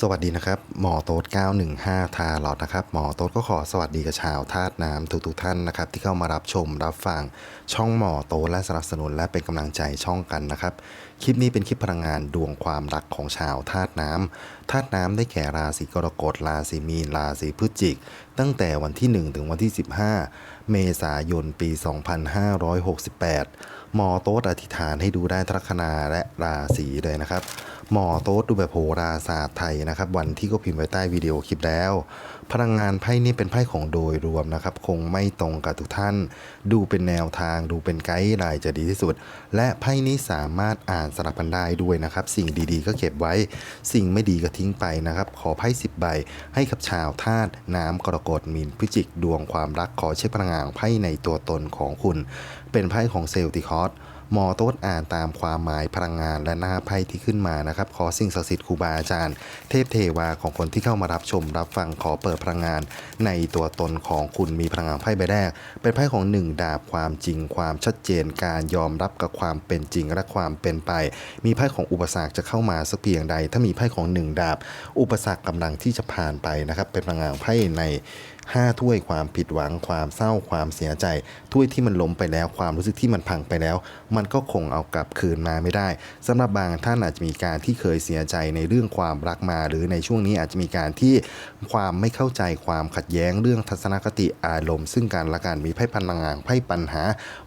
สวัสดีนะครับ หมอโต๊ด915 ทาหลอดนะครับ หมอโต๊ดก็ขอสวัสดีกับชาวธาตุน้ำทุกๆท่านนะครับ ที่เข้ามารับชมรับฟังช่องหมอโต๊ดและสนับสนุนและเป็นกำลังใจช่องกันนะครับ คลิปนี้เป็นคลิปพลังงานดวงความรักของชาวธาตุน้ำธาตุน้ำได้แก่ราศีกรกฎ ราศีมีน ราศีพฤศจิก ตั้งแต่วันที่ 1 ถึงวันที่ 15 เมษายนปี 2568 หมอโต๊ดอธิษฐานให้ดูได้ทลัคนาและราศีเลยนะครับ หมอโต๊ดดูแบบโหราศาสตร์ไทยนะครับ วันที่ก็พิมพ์ไว้ใต้วิดีโอคลิปแล้วพลังงานไพ่นี่เป็นไพ่ของโดยรวมนะครับ คงไม่ตรงกับทุกท่าน ดูเป็นแนวทาง ดูเป็นไกด์ไลน์จะดีที่สุด และไพ่นี้สามารถอ่านสลับกันได้ด้วยนะครับ สิ่งดีๆ ก็เก็บไว้ สิ่งไม่ดีก็ทิ้งไปนะครับ ขอไพ่สิบใบ ให้กับชาวธาตุน้ำกรกฎมีนพฤศจิกดวงความรักขอเช็คพลังงานไพ่ในตัวตนของคุณ เป็นไพ่ของเซลติคอส หมอโต๊ดอ่านตามความหมายพลังงานและหน้าไพ่ที่ขึ้นมานะครับ ขอสิ่งศักดิ์สิทธิ์ครูบาอาจารย์ เทพเทวาของคนที่เข้ามารับชมรับฟังขอเปิดพลังงาน ในตัวตนของคุณมีพลังงานไพ่ใบแรก เป็นไพ่ของหนึ่งดาบความจริง ความชัดเจนการยอมรับกับความเป็นจริงและความเป็นไป มีไพ่ของอุปสรรคจะเข้ามาสักเพียงใด ถ้ามีไพ่ของหนึ่งดาบ อุปสรรคกำลังที่จะผ่านไปนะครับเป็นพลังงานไพ่ใน ห้าถ้วยความผิดหวังความเศร้าความเสียใจถ้วยที่มันล้มไปแล้วความรู้สึกที่มันพังไปแล้ว มันก็คงเอากลับคืนมาไม่ได้สำหรับบางท่านอาจจะมีการที่เคยเสียใจในเรื่องความรักมา หรือในช่วงนี้อาจจะมีการที่ความไม่เข้าใจความขัดแย้งเรื่องทัศนคติอารมณ์ ซึ่งกันและกันมีไพ่พลังงานไพ่ปัญหา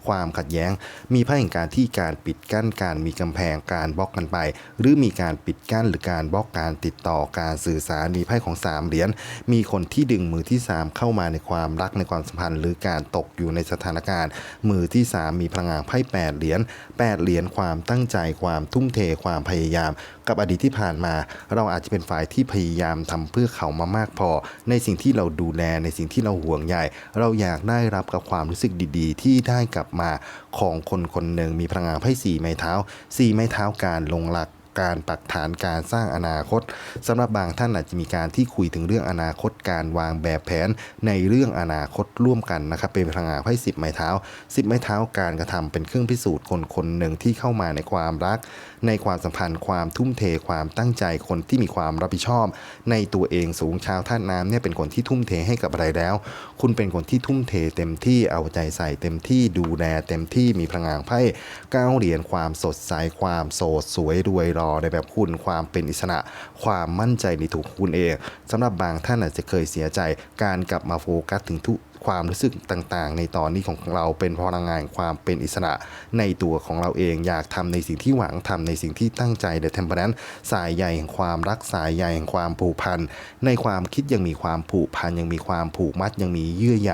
ความขัดแย้ง มีไพ่แห่งการที่การปิดกั้นการมีกำแพงการบล็อกกันไป หรือมีการปิดกั้นหรือการบล็อกการติดต่อการสื่อสารมีไพ่ของสามเหรียญมีคนที่ดึงมือที่สามเข้ามาในความรักในความสัมพันธ์ หรือการตกอยู่ในสถานการณ์ มือที่สามมีพลังงานไพ่แปดเหรียญแปดเหรียญความตั้งใจความทุ่มเทความพยายาม กับอดีตที่ผ่านมา เราอาจจะเป็นฝ่ายที่พยายามทำเพื่อเขามามากพอ ในสิ่งที่เราดูแลในสิ่งที่เราห่วงใยเราอยากได้รับกับความรู้สึกดีๆ ที่ได้กลับมาของคนคนหนึ่งมีพลังงานไพ่สี่ไม้เท้าสี่ไม้เท้าการลงหลัก การปักฐานการสร้างอนาคตสำหรับบางท่านอาจจะมีการที่คุยถึงเรื่องอนาคตการวางแบบแผนในเรื่องอนาคตร่วมกันนะครับเป็นพลังงานไพ่สิบไม้เท้าสิบไม้เท้าการกระทำเป็นเครื่องพิสูจน์คนคนหนึ่งที่เข้ามาในความรัก ในความสัมพันธ์ความทุ่มเทความตั้งใจคนที่มีความรับผิดชอบ ในตัวเองสูงชาวท่าตุน้ำเนี่ยเป็นคนที่ทุ่มเทให้กับอะไรแล้ว คุณเป็นคนที่ทุ่มเทเต็มที่เอาใจใส่เต็มที่ดูแลเต็มที่มีพลังงานไพ่ก้าวเหรียญความสดใสความโสดสวยรวยรอในแบบคุณความเป็นอิสระ ความมั่นใจในถูกคุณเองสำหรับบางท่านอาจจะเคยเสียใจการกลับมาโฟกัสถึงทุก ความรู้สึกต่างๆ ในตอนนี้ของเราเป็นพลังงานความเป็นอิสระในตัวของเราเองอยากทำในสิ่งที่หวังทำในสิ่งที่ตั้งใจเดอะเทมเพลนสายใยแห่งความรักสายใยแห่งความผูกพันในความคิดยังมีความผูกพันยังมีความผูกมัดยังมีเยื่อใย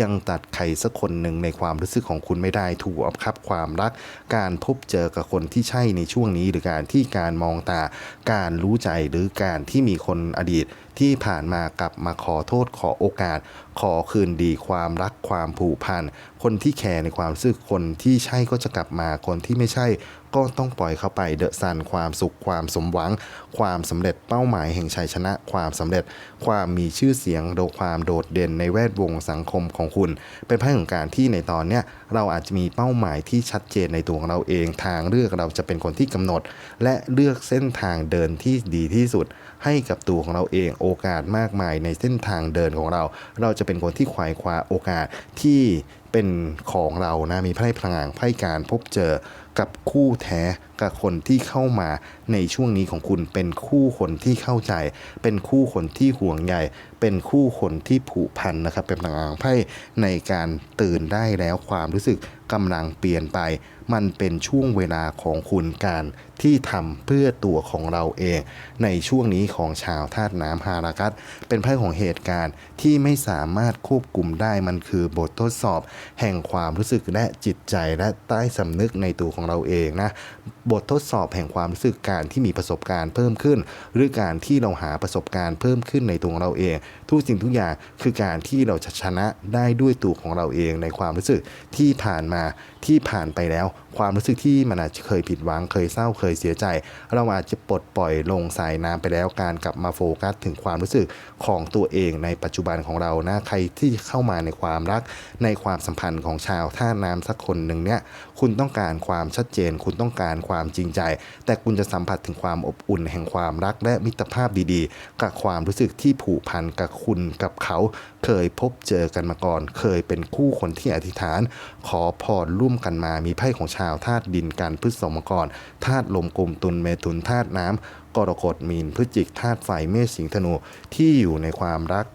ยังตัดใครสักคนหนึ่งในความรู้สึกของคุณไม่ได้ถูกอับคับความรัก การพบเจอกับคนที่ใช่ในช่วงนี้ หรือการที่การมองตาการรู้ใจหรือการที่มีคนอดีตที่ผ่านมากลับมาขอโทษขอโอกาส ขอคืนดีความรักความผูกพันคนที่แคร์ในความรู้สึกคนที่ใช่ก็จะกลับมาคนที่ไม่ใช่ก็ต้องปล่อยเข้าไปเดอะซันความสุขความสมหวัง ความสำเร็จเป้าหมายแห่งชัยชนะ ความสำเร็จ ความมีชื่อเสียงโดความโดดเด่นในแวดวงสังคมของคุณ เป็นไพ่ของการที่ในตอนเนี้ยเราอาจจะมีเป้าหมายที่ชัดเจนในตัวของเราเอง ทางเลือกเราจะเป็นคนที่กำหนด และเลือกเส้นทางเดินที่ดีที่สุด ให้กับตัวของเราเองโอกาสมากมายในเส้นทางเดินของเรา เราจะเป็นคนที่ขวายคว้าโอกาสที่เป็นของเรานะมีไพ่พลังงานไพ่การพบเจอกับคู่แท้ กับคนที่เข้ามาในช่วงนี้ของคุณ เป็นคู่คนที่เข้าใจ เป็นคู่คนที่ห่วงใยเป็นคู่คนที่ผูกพันนะครับเป็นพลังงานไพ่ในการตื่นได้แล้วความรู้สึกกำลังเปลี่ยนไป มันเป็นช่วงเวลาของคุณการที่ทำเพื่อตัวของเราเอง ในช่วงนี้ของชาวธาตุน้ำฮารากัสเป็นไพ่ของเหตุการณ์ที่ไม่สามารถควบคุมได้มันคือบททดสอบ แห่งความรู้สึกและจิตใจและใต้สำนึกในตัวของเราเองนะบททดสอบแห่งความรู้สึกการที่มีประสบการณ์เพิ่มขึ้น หรือการที่เราหาประสบการณ์เพิ่มขึ้นในตัวของเราเอง ทุกสิ่งทุกอย่างคือการที่เราจะชนะได้ด้วยตัวของเราเองในความรู้สึกที่ผ่านมาที่ผ่านไปแล้ว ความรู้สึกที่มันอาจจะเคยผิดหวังเคยเศร้าเคยเสียใจ เราอาจจะปลดปล่อยลงสายน้ำไปแล้วการกลับมาโฟกัส ถึงความรู้สึกของตัวเองในปัจจุบันของเรานะใครที่เข้ามาในความรักในความสัมพันธ์ของชาวท่าน้ำสักคนหนึ่งเนี่ยคุณต้องการความชัดเจน คุณต้องการความความจริงใจ แต่คุณจะสัมผัสถึงความอบอุ่นแห่งความรักและมิตรภาพดีๆ กับความรู้สึกที่ผูกพันกับคุณกับเขา เคยพบเจอกันมาก่อน เคยเป็นคู่คนที่อธิษฐาน ขอพรร่วมกันมามีไพ่ของชาว ธาตุดินกันพฤษสมกรธาตุลมกลมตุลเมถุนธาตุน้ำกรกฎมีนพฤจิกธาตุไฟเมษสิงธนูที่อยู่ในความรัก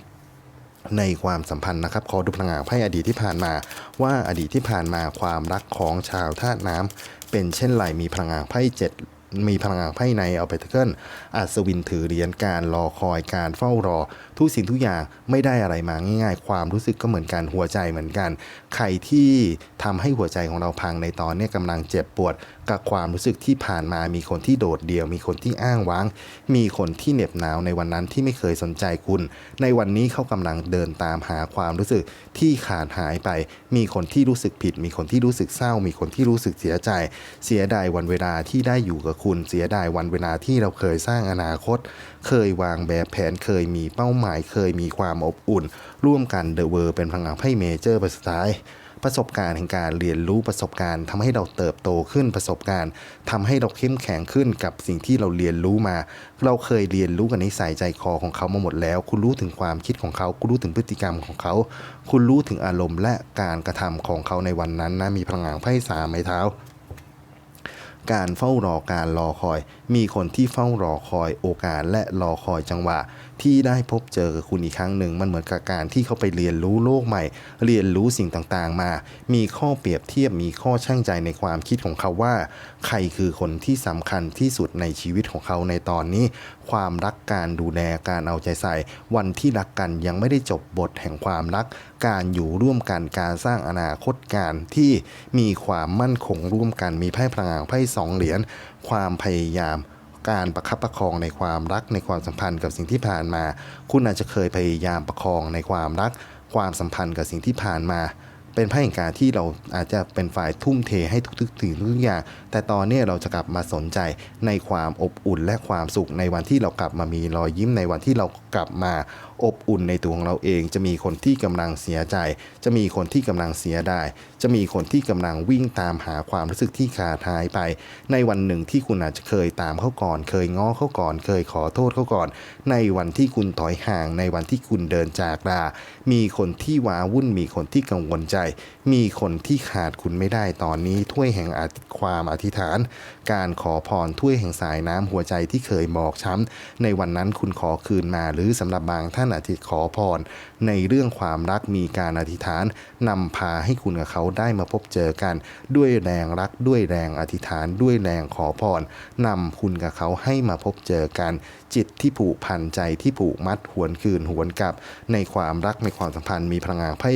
ในความสัมพันธ์นะครับขอดูพลังงานไพ่อดีตที่ผ่านมา ว่าอดีตที่ผ่านมาความรักของชาวธาตุน้ำเป็นเช่นไรมีพลังงานไพ่เจ็ด มีพลังงานภายในเอาไปเทิลอัศวินถือเหรียญการรอคอยการเฝ้ารอ ทุกสิ่งทุกอย่างไม่ได้อะไรมาง่าย ๆ ความรู้สึกก็เหมือนกันหัวใจเหมือนกัน ใครที่ทำให้หัวใจของเราพังในตอนนี้ยกำลังเจ็บปวด กับความรู้สึกที่ผ่านมามีคนที่โดดเดี่ยว มีคนที่อ้างว้าง มีคนที่เหน็บหนาวในวันนั้นที่ไม่เคยสนใจคุณ ในวันนี้เขากำลังเดินตามหาความรู้สึกที่ขาดหายไป มีคนที่รู้สึกผิด มีคนที่รู้สึกเศร้า มีคนที่รู้สึกเสียใจ เสียดายวันเวลาที่ได้อยู่กับคุณ เสียดายวันเวลาที่เราเคยสร้างอนาคต เคยวางแบบแผนเคยมีเป้าหมาย เคยมีความอบอุ่น ร่วมกันเดอะเวอร์เป็นพลังงานไพ่เมเจอร์ไปสุดท้าย ประสบการณ์แห่งการเรียนรู้ประสบการณ์ทำให้เราเติบโตขึ้นประสบการณ์ทำให้เราเข้มแข็งขึ้นกับสิ่งที่เราเรียนรู้มา เราเคยเรียนรู้กับนิสัยใจคอของเขามาหมดแล้ว คุณรู้ถึงความคิดของเขาคุณรู้ถึงพฤติกรรมของเขา คุณรู้ถึงอารมณ์และการกระทำของเขาในวันนั้นนะมีพลังงานไพ่สามไม้เท้าการเฝ้ารอการรอคอย มีคนที่เฝ้ารอคอยโอกาสและรอคอยจังหวะที่ได้พบเจอคุณอีกครั้งหนึ่งมันเหมือนกับการที่เขาไปเรียนรู้โลกใหม่ เรียนรู้สิ่งต่างๆ มา มีข้อเปรียบเทียบมีข้อช่างใจในความคิดของเขาว่า ใครคือคนที่สำคัญที่สุดในชีวิตของเขาในตอนนี้ ความรักการดูแลการเอาใจใส่ วันที่รักกันยังไม่ได้จบบทแห่งความรัก การอยู่ร่วมกันการสร้างอนาคตการที่มีความมั่นคงร่วมกันมีไพ่พลังงานไพ่สองเหรียญความพยายาม การประคับประคองในความรักในความสัมพันธ์กับสิ่งที่ผ่านมา คุณอาจจะเคยพยายามประคองในความรัก ความสัมพันธ์กับสิ่งที่ผ่านมา เป็นไพ่แห่งการที่เราอาจจะเป็นฝ่ายทุ่มเทให้ทุกๆสิ่งทุกอย่าง แต่ตอนนี้เราจะกลับมาสนใจในความอบอุ่นและความสุขในวันที่เรากลับมามีรอยยิ้มในวันที่เรากลับมา อบอุ่นในตัวของเราเอง จะมีคนที่กำลังเสียใจ จะมีคนที่กำลังเสียดายจะมีคนที่กำลังวิ่งตามหาความรู้สึกที่ขาดหายไป ในวันหนึ่งที่คุณอาจจะเคยตามเขาก่อน เคยง้อเขาก่อน เคยขอโทษเขาก่อน ในวันที่คุณถอยห่าง ในวันที่คุณเดินจากลา มีคนที่ว้าวุ่น มีคนที่กังวลใจ มีคนที่ขาดคุณไม่ได้ตอนนี้ถ้วยแห่งความอธิษฐาน การขอพรถ้วยแห่งสายน้ำหัวใจที่เคยบอบช้ำในวันนั้นคุณขอคืนมาหรือสำหรับบางท่านอธิษขอพร ในเรื่องความรักมีการอธิษฐานนำพาให้คุณกับเขาได้มาพบเจอกัน ด้วยแรงรักด้วยแรงอธิษฐานด้วยแรงขอพรนำคุณกับเขาให้มาพบเจอกัน จิตที่ผูกพันใจที่ผูกมัดหวนคืนหวนกลับ ในความรักในความสัมพันธ์มีพลังงานไพ่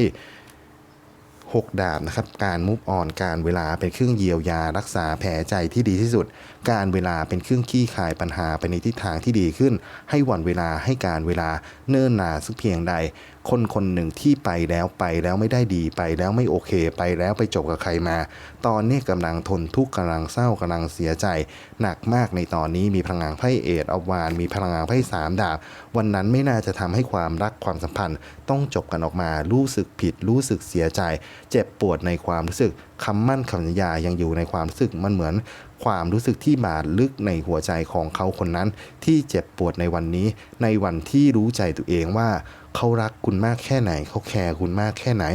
หกดาบนะครับ การมุฟออนการเวลาเป็นเครื่องเยียวยารักษาแผลใจที่ดีที่สุด การเวลาเป็นเครื่องขี้คายปัญหาไปในทิศทางที่ดีขึ้น ให้วันเวลาให้การเวลาเนิ่นนานสักเพียงใด คนคนหนึ่งที่ไปแล้วไปแล้วไม่ได้ดีไปแล้วไม่โอเค ไปแล้วไปจบกับใครมา ตอนนี้กำลังทนทุกข์กำลังเศร้ากำลังเสียใจ หนักมากในตอนนี้มีพลังงานไพ่เอดอวานมีพลังงานไพ่สามดาบ วันนั้นไม่น่าจะทำให้ความรักความสัมพันธ์ ต้องจบกันออกมารู้สึกผิดรู้สึกเสียใจเจ็บปวดในความรู้สึกคำมั่นคำสัญญายังอยู่ในความรู้สึกมันเหมือน ความรู้สึกที่บาดลึกในหัวใจของเขาคนนั้น ที่เจ็บปวดในวันนี้ ในวันที่รู้ใจตัวเองว่า เขารักคุณมากแค่ไหน เขาแคร์คุณมากแค่ไหน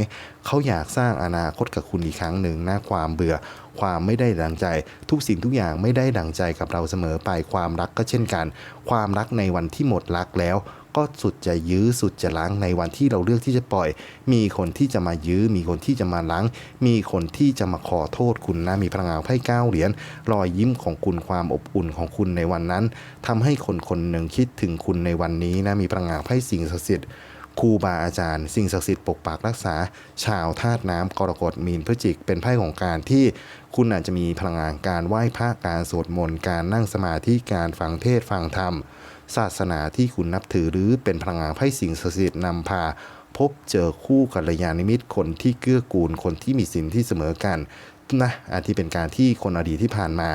เขาอยากสร้างอนาคตกับคุณอีกครั้งหนึ่งนะความเบื่อ ความไม่ได้ดังใจ ทุกสิ่งทุกอย่างไม่ได้ดังใจกับเราเสมอไปความรักก็เช่นกัน ความรักในวันที่หมดรักแล้ว ก็สุดจะยื้อสุดจะล้างในวันที่เราเลือกที่จะปล่อย มีคนที่จะมายื้อ มีคนที่จะมาล้าง มีคนที่จะมาขอโทษคุณนะ มีพลังงานไพ่เก้าเหรียญรอยยิ้มของคุณความอบอุ่นของคุณในวันนั้นทำให้คนคนหนึ่งคิดถึงคุณในวันนี้นะมีพลังงานไพ่สิ่งศักดิ์สิทธิ์ครูบาอาจารย์ สิ่งศักดิ์สิทธิ์ปกปักรักษา ชาวธาตุน้ำกรกฎมีนพฤจิก เป็นไพ่ของการที่คุณอาจจะมีพลังงานการไหว้พระการสวดมนต์การนั่งสมาธิการฟังเทศฟังธรรม ศาสนาที่คุณนับถือหรือเป็นพลังงานไพ่สิ่งศักดิ์สิทธิ์นำพา พบเจอคู่กัลยาณมิตรคนที่เกื้อกูลคนที่มีสินที่เสมอกันนะอาจที่เป็นการที่คนอดีตที่ผ่านมา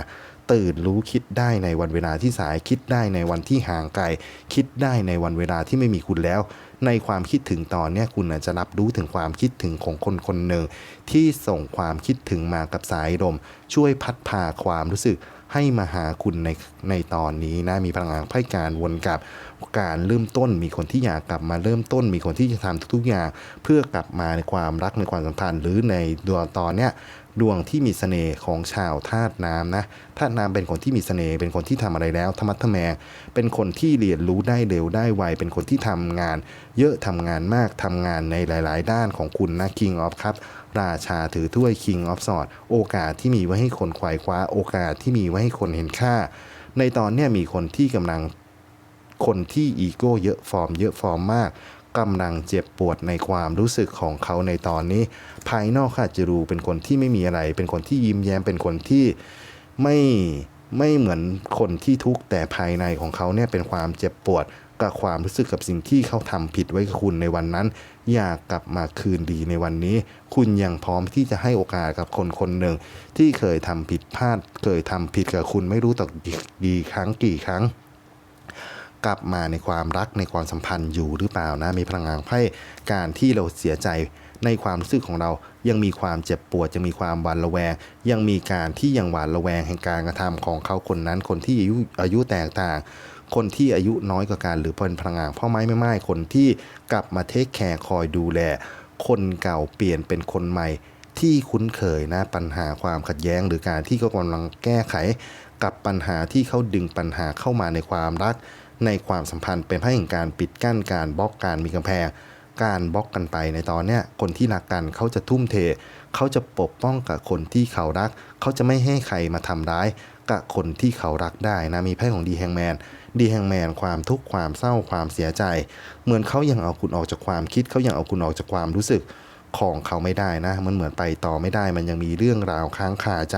ตื่นรู้คิดได้ในวันเวลาที่สายคิดได้ในวันที่ห่างไกล คิดได้ในวันเวลาที่ไม่มีคุณแล้ว ในความคิดถึงตอนนี้คุณอาจจะรับรู้ถึงความคิดถึงของคนคนหนึ่ง ที่ส่งความคิดถึงมากับสายลมช่วยพัดพาความรู้สึก ให้มาหาคุณในในตอนนี้นะมีพลังงานไพ่การวนกลับการเริ่มต้น มีคนที่อยากกลับมาเริ่มต้น มีคนที่จะทำทุกๆอย่างเพื่อกลับมาในความรักในความสัมพันธ์หรือในดวงตอนเนี้ย ดวงที่มีเสน่ห์ของชาวธาตุน้ำนะธาตุน้ำเป็นคนที่มีเสน่ห์เป็นคนที่ทำอะไรแล้วธรรมะทแมง เป็นคนที่เรียนรู้ได้เร็วได้ไว เป็นคนที่ทำงาน เยอะทำงานมากทำงานในหลาย ๆ ด้านของคุณนะ King of Cup ราชาถือถ้วย King of Sword โอกาสที่มีไว้ให้คนควายคว้า โอกาสที่มีไว้ให้คนเห็นค่า ในตอนเนี้ยมีคนที่กำลังคนที่อีโก้เยอะฟอร์ม เยอะฟอร์มมาก กำลังเจ็บปวดในความรู้สึกของเขาในตอนนี้ ภายนอกค่ะจะรูเป็นคนที่ไม่มีอะไร เป็นคนที่ยิ้มแย้มเป็นคนที่ไม่ไม่เหมือนคนที่ทุกข์แต่ภายในของเขาเนี่ยเป็นความเจ็บปวดกับความรู้สึกกับสิ่งที่เขาทำผิดไว้กับคุณในวันนั้น อยากกลับมาคืนดีในวันนี้ คุณยังพร้อมที่จะให้โอกาสกับคนคนหนึ่ง ที่เคยทำผิดพลาด เคยทำผิดกับคุณไม่รู้ต่อกี่ครั้งกี่ครั้ง กลับมาในความรักในความสัมพันธ์อยู่หรือเปล่านะมีพลังงานไพ่การที่เราเสียใจในความรู้สึกของเรายังมีความเจ็บปวดยังมีความหวาดระแวง ยังมีการที่ยังหวาดระแวงแห่งการกระทำของเขาคนนั้น คนที่อายุอายุแตกต่าง คนที่อายุน้อยกว่ากันหรือเป็นพลังงานพ่อไม้ไม่ไม้คนที่กลับมาเทคแคร์คอยดูแล คนเก่าเปลี่ยนเป็นคนใหม่ที่คุ้นเคยนะปัญหาความขัดแย้ง หรือการที่เขากำลังแก้ไข กับปัญหาที่เขาดึงปัญหาเข้ามาในความรัก ในความสัมพันธ์เป็นไพ่แห่งการปิดกั้นการบล็อกการมีกำแพง การบล็อกกันไปในตอนเนี้ยคนที่รักกันเขาจะทุ่มเท เขาจะปกป้องกับคนที่เขารัก เขาจะไม่ให้ใครมาทำร้ายกับคนที่เขารักได้นะมีไพ่ของดีแฮงแมนดีแฮงแมนความทุกข์ความเศร้าความเสียใจ เหมือนเขายังเอาคุณออกจากความคิดเขายังเอาคุณออกจากความรู้สึกของเขาไม่ได้นะ มันเหมือนไปต่อไม่ได้ มันยังมีเรื่องราวค้างคาใจ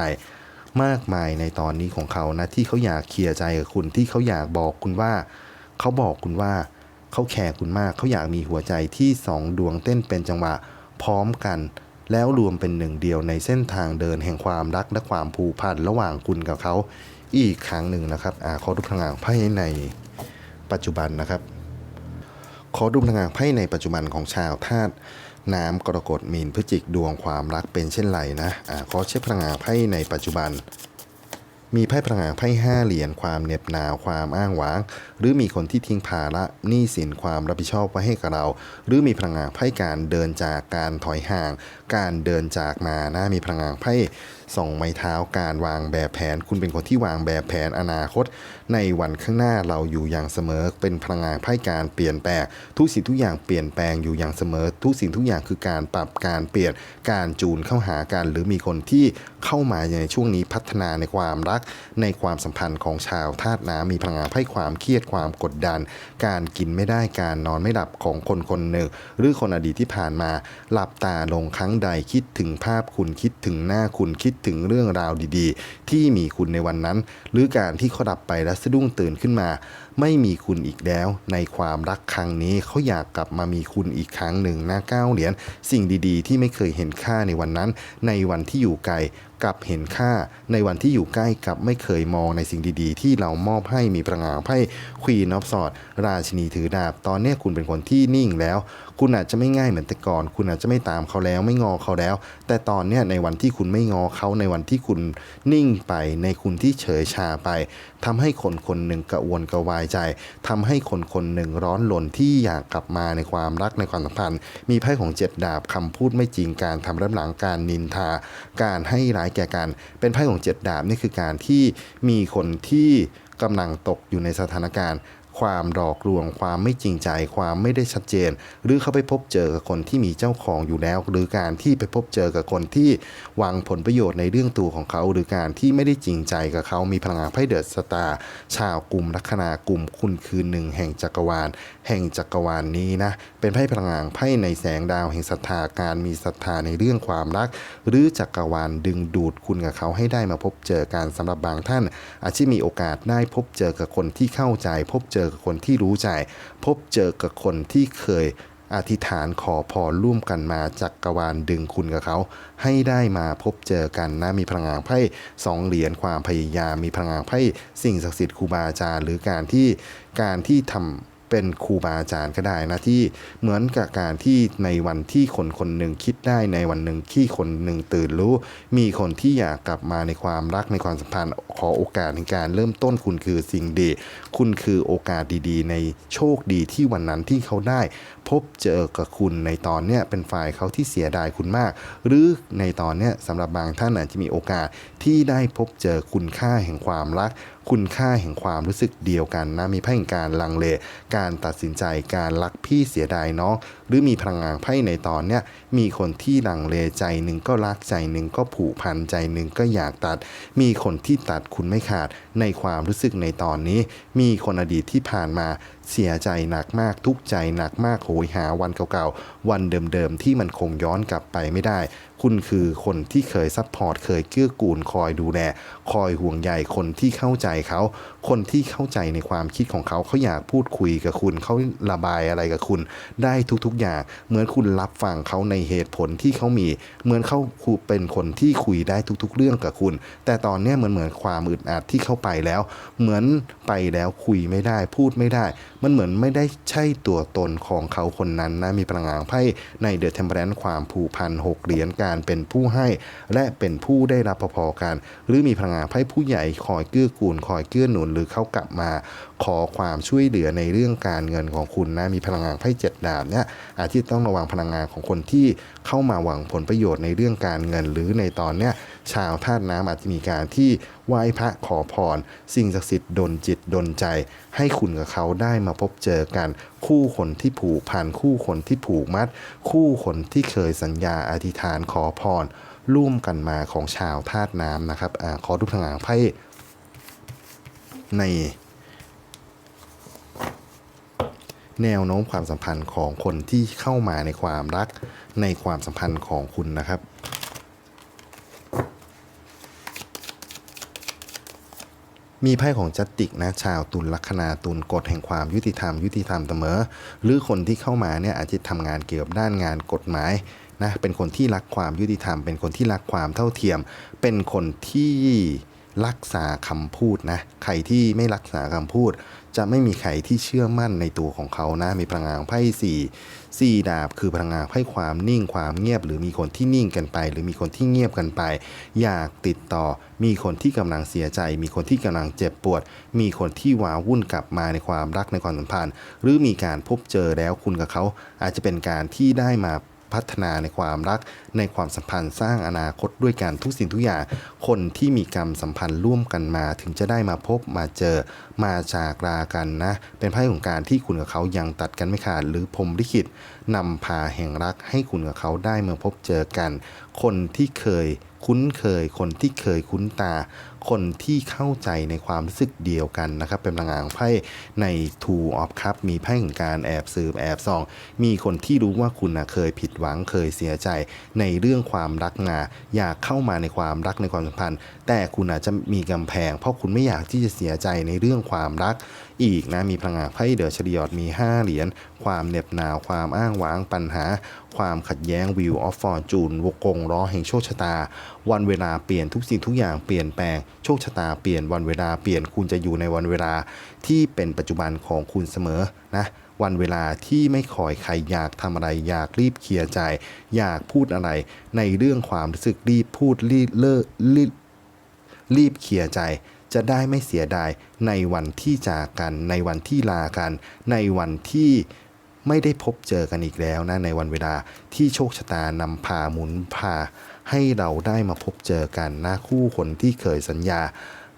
มากมายในตอนนี้ของเขานะที่เขาอยากเคลียร์ใจกับคุณที่เขาอยากบอกคุณว่า เขาบอกคุณว่าเขาแคร์คุณมาก เขาอยากมีหัวใจที่สองดวงเต้นเป็นจังหวะพร้อมกัน แล้วรวมเป็นหนึ่งเดียวในเส้นทางเดินแห่งความรักและความผูกพันระหว่างคุณกับเขาอีกครั้งหนึ่งนะครับอ่าขอดูพลังานไพ่ในปัจจุบันนะครับ ขอดูพลังานไพ่ในปัจจุบันของชาวธาตุ น้ำกรกฎมีนพฤจิกดวงความรักเป็นเช่นไรนะอ่าขอเช็คพลังงานไพ่ในปัจจุบัน มีไพ่พลังงานไพ่ห้าเหรียญความเหน็บหนาวความอ้างว้าง หรือมีคนที่ทิ้งภาระหนี้สินความรับผิดชอบไว้ให้กับเรา หรือมีพลังงานไพ่การเดินจากการถอยห่าง การเดินจากมานะมีพลังงานไพ่สองไม้เท้าการวางแบบแผน คุณเป็นคนที่วางแบบแผนอนาคต ในวันข้างหน้าเราอยู่อย่างเสมอ เป็นพลังงานไพ่การเปลี่ยนแปลงทุกสิ่งทุกอย่างเปลี่ยนแปลงอยู่อย่างเสมอ ทุกสิ่งทุกอย่างคือการปรับการเปลี่ยนการจูนเข้าหากัน หรือมีคนที่เข้ามาในช่วงนี้พัฒนาในความรักในความสัมพันธ์ของชาวธาตุน้ำมีพลังงานไพ่ความเครียดความกดดัน การกินไม่ได้การนอนไม่หลับของคนคนหนึ่ง หรือคนอดีตที่ผ่านมา หลับตาลงครั้งใดคิดถึงภาพคุณคิดถึงหน้าคุณคิดถึงเรื่องราวดีๆ ที่มีคุณในวันนั้น หรือการที่เขาดับไปแล้วสะดุ้งตื่นขึ้นมา ไม่มีคุณอีกแล้วในความรักครั้งนี้เขาอยากกลับมามีคุณอีกครั้งหนึ่งหนะเก้าเหรียญสิ่งดีๆ ที่ไม่เคยเห็นค่าในวันนั้น ในวันที่อยู่ไกล กลับเห็นค่าในวันที่อยู่ใกล้กับไม่เคยมองในสิ่งดีๆ ที่เรามอบให้มีประงางให้ควีนอฟสอดราชินีถือดาบ ตอนนี้คุณเป็นคนที่นิ่งแล้วคุณอาจจะไม่ง่ายเหมือนแต่ก่อน คุณอาจจะไม่ตามเขาแล้ว ไม่งอเขาแล้ว แต่ตอนเนี้ยในวันที่คุณไม่งอเขาในวันที่คุณนิ่งไปในคุณที่เฉยชาไปทำให้คนคนหนึ่งกระวนกระวายใจทำให้คนคนหนึ่งร้อนรนที่อยากกลับมาในความรักในความสัมพันธ์ มีไพ่ของเจ็ดดาบคำพูดไม่จริงการทำรับหลังการนินทา การให้ร้ายแก่กัน เป็นไพ่ของเจ็ดดาบนี่คือการที่มีคนที่กำลังตกอยู่ในสถานการณ์ ความหลอกลวง ความไม่จริงใจ ความไม่ได้ชัดเจน หรือเขาไปพบเจอกับคนที่มีเจ้าของอยู่แล้ว หรือการที่ไปพบเจอกับคนที่วางผลประโยชน์ในเรื่องตัวของเขา หรือการที่ไม่ได้จริงใจกับเขามีพลังงานไพ่เดอะสตาร์ชาวกลุ่มลัคนา กลุ่มคุณคือหนึ่งแห่งจักรวาลแห่งจักรวาลนี้นะ เป็นไพ่พลังงานไพ่ในแสงดาวแห่งศรัทธาการมีศรัทธาในเรื่องความรัก หรือจักรวาลดึงดูดคุณกับเขาให้ได้มาพบเจอกันสำหรับบางท่าน อาจจะมีโอกาสได้พบเจอกับคนที่เข้าใจ พบเจอกับคนที่รู้ใจ พบเจอกับคนที่เคยอธิษฐานขอพรร่วมกันมาจักรวาลดึงคุณกับเขา ให้ได้มาพบเจอกันนะมีพลังงานไพ่สองเหรียญความพยายามมีพลังงานไพ่สิ่งศักดิ์สิทธิ์ครูบาอาจารย์หรือการที่การที่ทำ เป็นครูบาอาจารย์ก็ได้นะที่เหมือนกับการที่ในวันที่คนคนหนึ่งคิดได้ในวันหนึ่งที่คนหนึ่งตื่นรู้ มีคนที่อยากกลับมาในความรักในความสัมพันธ์ขอโอกาสในการเริ่มต้นคุณคือสิ่งดี คุณคือโอกาสดีๆ ในโชคดีที่วันนั้นที่เขาได้ พบเจอกับคุณในตอนเนี้ยเป็นฝ่ายเขาที่เสียดายคุณมาก หรือในตอนเนี้ยสำหรับบางท่านอาจจะมีโอกาสที่ได้พบเจอคุณค่าแห่งความรัก คุณค่าแห่งความรู้สึกเดียวกันนะมีไพ่แห่งการลังเล การตัดสินใจการรักพี่เสียดายน้องหรือมีพลังงานไพ่ในตอนเนี้ยมีคนที่ลังเลใจหนึ่งก็รักใจหนึ่งก็ผูกพันใจหนึ่งก็อยากตัด มีคนที่ตัดคุณไม่ขาดในความรู้สึกในตอนนี้ มีคนอดีตที่ผ่านมาเสียใจหนักมากทุกข์ใจหนักมากโหยหาวันเก่าๆวันเดิมๆที่มันคงย้อนกลับไปไม่ได้ คุณคือคนที่เคยซัพพอร์ตเคยเกื้อกูลคอยดูแล คอยห่วงใยคนที่เข้าใจเขา คนที่เข้าใจในความคิดของเขาเขาอยากพูดคุยกับคุณเขาระบายอะไรกับคุณ ได้ทุกๆอย่าง เหมือนคุณรับฟังเขาในเหตุผลที่เขามี เหมือนเขาเป็นคนที่คุยได้ทุกๆ เรื่องกับคุณ แต่ตอนนี้ยมันเหมือนความอึดอัดที่เข้าไปแล้ว เหมือนไปแล้วคุยไม่ได้ พูดไม่ได้ มันเหมือนไม่ได้ใช่ตัวตนของเขาคนนั้นนะมีพลังงานไพ่ในเดอะเทมเ r รนความผูกพันหกเหรียญการเป็นผู้ให้ และเป็นผู้ได้รับพอๆกัน หรือมีพลังงานไพ่ผู้ใหญ่คอยเกื้อกูล คอยเกื้อหนุน หรือเขากลับมาขอความช่วยเหลือในเรื่องการเงินของคุณนะมีพลังงานไพ่เจ็ดดาบเนี่ยอาจจะต้องระวังพลังงานของคนที่เข้ามาหวังผลประโยชน์ในเรื่องการเงิน หรือในตอนเนี้ย ชาวธาตุน้ำอาจจะมีการที่ไหว้พระขอพร สิ่งศักดิ์สิทธิ์ดลจิตดลใจ ให้คุณกับเขาได้มาพบเจอกัน คู่คนที่ผูกพันคู่คนที่ผูกมัด คู่คนที่เคยสัญญาอธิษฐานขอพร ร่วมกันมาของชาวธาตุน้ำนะครับอขอดูพลังาไพ่ในแนวโน้มความสัมพันธ์ของคนที่เข้ามาในความรักในความสัมพันธ์ของคุณนะครับ มีไพ่ของจัตติกนะชาวตุลลัคนาตุลกฎแห่งความยุติธรรมยุติธรรมเสมอ หรือคนที่เข้ามาเนี่ยอาจจะทำงานเกี่ยวกับด้านงานกฎหมายนะเป็นคนที่รักความยุติธรรม เป็นคนที่รักความเท่าเทียม เป็นคนที่ รักษาคำพูดนะ ใครที่ไม่รักษาคำพูด จะไม่มีใครที่เชื่อมั่นในตัวของเขานะ มีพลังงานไพ่สี่สี่ดาบ คือพลังงานไพ่ความนิ่งความเงียบ หรือมีคนที่นิ่งกันไป หรือมีคนที่เงียบกันไป อยากติดต่อ มีคนที่กำลังเสียใจ มีคนที่กำลังเจ็บปวด มีคนที่ว้าวุ่นกลับมาในความรักในความสัมพันธ์ หรือมีการพบเจอแล้วคุณกับเขา อาจจะเป็นการที่ได้มา พัฒนาในความรัก ในความสัมพันธ์สร้างอนาคตด้วยกันทุกสิ่งทุกอย่าง คนที่มีกรรมสัมพันธ์ร่วมกันมา ถึงจะได้มาพบมาเจอมาจากลากันนะ เป็นไพ่ของการที่คุณกับเขายังตัดกันไม่ขาดหรือพรมลิขิตนำพาแห่งรักให้คุณกับเขาได้มาพบเจอกัน คนที่เคยคุ้นเคยคนที่เคยคุ้นตา คนที่เข้าใจในความรู้สึกเดียวกันนะครับ เป็นพลังงานของไพ่ใน Two of Cup มีไพ่แห่งการแอบสืบแอบส่อง มีคนที่รู้ว่าคุณนะเคยผิดหวังเคยเสียใจ ในเรื่องความรักงาอยากเข้ามาในความรักในความสัมพันธ์ แต่คุณอาจจะมีกำแพง เพราะคุณไม่อยากที่จะเสียใจในเรื่องความรักอีกนะมีพลังงานไพ่เดอเฉลียดมี 5 เหรียญความเหน็บหนาวความอ้างว้างปัญหา ความขัดแย้งวิวออฟฟอร์จูนวกงล้อแห่งโชคชะตา วันเวลาเปลี่ยนทุกสิ่งทุกอย่างเปลี่ยนแปลงโชคชะตาเปลี่ยนวันเวลาเปลี่ยนคุณจะอยู่ในวันเวลาที่เป็นปัจจุบันของคุณเสมอนะวันเวลาที่ไม่คอยใครอยากทำอะไร อยากรีบเคลียร์ใจ อยากพูดอะไร ในเรื่องความรู้สึกรีบพูดรีบเลิกรีบรีบเคลียร์ใจ จะได้ไม่เสียดายในวันที่จากกัน ในวันที่ลากัน ในวันที่ ไม่ได้พบเจอกันอีกแล้วนะในวันเวลาที่โชคชะตานำพาหมุนพา ให้เราได้มาพบเจอกันนะคู่คนที่เคยสัญญา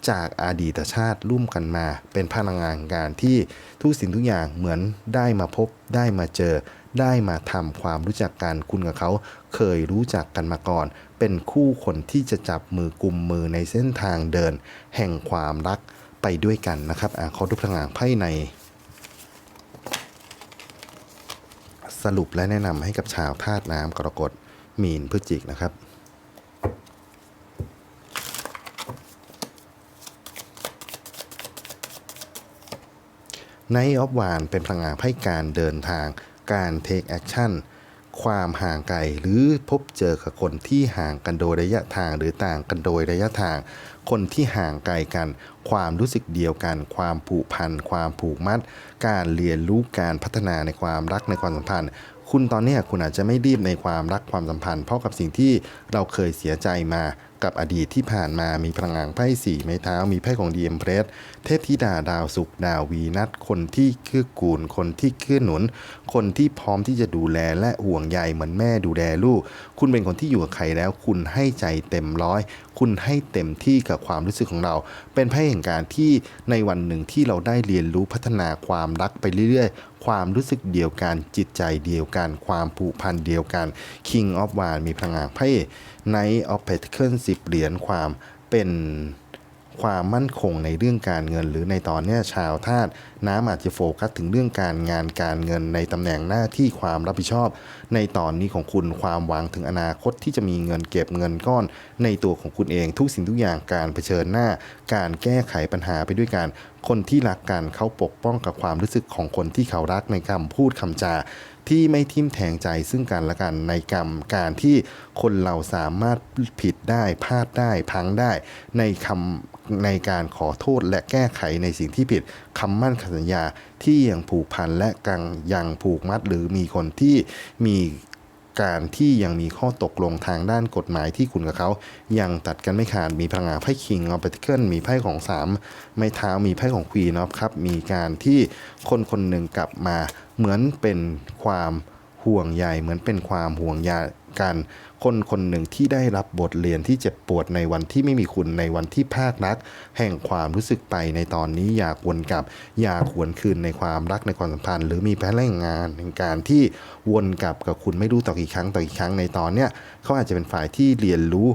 จากอดีตชาติร่วมกันมา เป็นพลังงานการที่ทุกสิ่งทุกอย่างเหมือนได้มาพบได้มาเจอ ได้มาทำความรู้จักกันคุณกับเขาเคยรู้จักกันมาก่อน เป็นคู่คนที่จะจับมือกลุ่มมือในเส้นทางเดิน แห่งความรักไปด้วยกันนะครับอะขอดูพลังงานไพ่ใน สรุปและแนะนำให้กับชาวธาตุน้ำกรกฎมีนพฤศจิกนะครับในออฟวานเป็นพลังงานให้การเดินทาง การเทคแอคชั่น ความห่างไกลหรือพบเจอกับคนที่ห่างกันโดยระยะทางหรือต่างกันโดยระยะทาง คนที่ห่างไกลกัน ความรู้สึกเดียวกัน ความผูกพัน ความผูกมัด การเรียนรู้การพัฒนาในความรักในความสัมพันธ์ คุณตอนนี้คุณอาจจะไม่รีบในความรักความสัมพันธ์ เพราะกับสิ่งที่เราเคยเสียใจมา กับอดีตที่ผ่านมามีพลังงานไพ่สี่ไม้เท้า มีไพ่ของดีเอ็มเพรสเทพธิดาดาวสุกดาววีนัทคนที่เกื้อกูล คนที่เกื้อหนุน คนที่พร้อมที่จะดูแลและห่วงใยเหมือนแม่ดูแลลูก คุณเป็นคนที่อยู่กับใครแล้ว คุณให้ใจเต็มร้อย คุณให้เต็มที่กับความรู้สึกของเรา เป็นไพ่แห่งการที่ในวันหนึ่งที่เราได้เรียนรู้พัฒนาความรักไปเรื่อยๆ ความรู้สึกเดียวกันจิตใจเดียวกัน ความผูกพันเดียวกัน King of w a n มีพลังงานไพ่ Knight of Pentacles สิบเหรียญความเป็น ความมั่นคงในเรื่องการเงิน หรือในตอนนี้ชาวธาตุน้ำอาจจะโฟกัสถึงเรื่องการงานการเงินในตำแหน่งหน้าที่ความรับผิดชอบ ในตอนนี้ของคุณความหวังถึงอนาคตที่จะมีเงินเก็บเงินก้อน ในตัวของคุณเองทุกสิ่งทุกอย่างการเผชิญหน้า การแก้ไขปัญหาไปด้วยกัน คนที่รักกันเขาปกป้องกับความรู้สึกของคนที่เขารักในคำพูดคำจาที่ไม่ทิ่มแทงใจซึ่งกันและกันในกรรมการที่คนเราสามารถผิดได้พลาดได้พังได้ ในคำในการขอโทษและแก้ไขในสิ่งที่ผิดคำมั่นคสัญญาที่ยังผูกพันและกังยังผูกมัดหรือมีคนที่มี การที่ยังมีข้อตกลงทางด้านกฎหมายที่คุณกับเขา ยังตัดกันไม่ขาดมีพลังงานไพ่คิงเอาไปเคิลมีไพ่ของสามไม้เท้ามีไพ่ของควีนอฟครับมีการที่คนคนหนึ่งกลับมาเหมือนเป็นความห่วงใยเหมือนเป็นความห่วงใย กันคนคนหนึ่งที่ได้รับบทเรียนที่เจ็บปวดในวันที่ไม่มีคุณในวันที่ภาครัก แห่งความรู้สึกไปในตอนนี้อยากวนกลับ อยากหวนคืนในความรักในความสัมพันธ์ หรือมีแพลงงานในการที่วนกลับกับคุณไม่รู้ต่อกี่ครั้งต่อกี่ครั้งในตอนเนี้ยเขาอาจจะเป็นฝ่ายที่เรียนรู้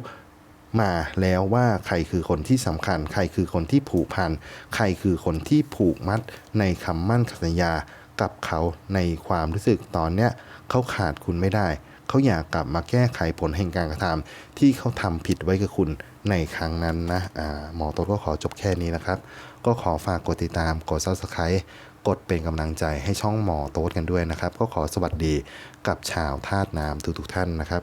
มาแล้วว่าใครคือคนที่สำคัญ ใครคือคนที่ผูกพัน ใครคือคนที่ผูกมัดในคำมั่นคำสัญญากับเขาในความรู้สึกตอนเนี้ยเขาขาดคุณไม่ได้ เขาอยากกลับมาแก้ไขผลแห่งการกระทำที่เขาทำผิดไว้กับคุณในครั้งนั้นนะอาหมอโต๊ดก็ขอจบแค่นี้นะครับ ก็ขอฝากกดติดตามกด subscribe กดเป็นกำลังใจให้ช่องหมอโต๊ดกันด้วยนะครับ ก็ขอสวัสดีกับชาวธาตุน้ำทุกๆท่านนะครับ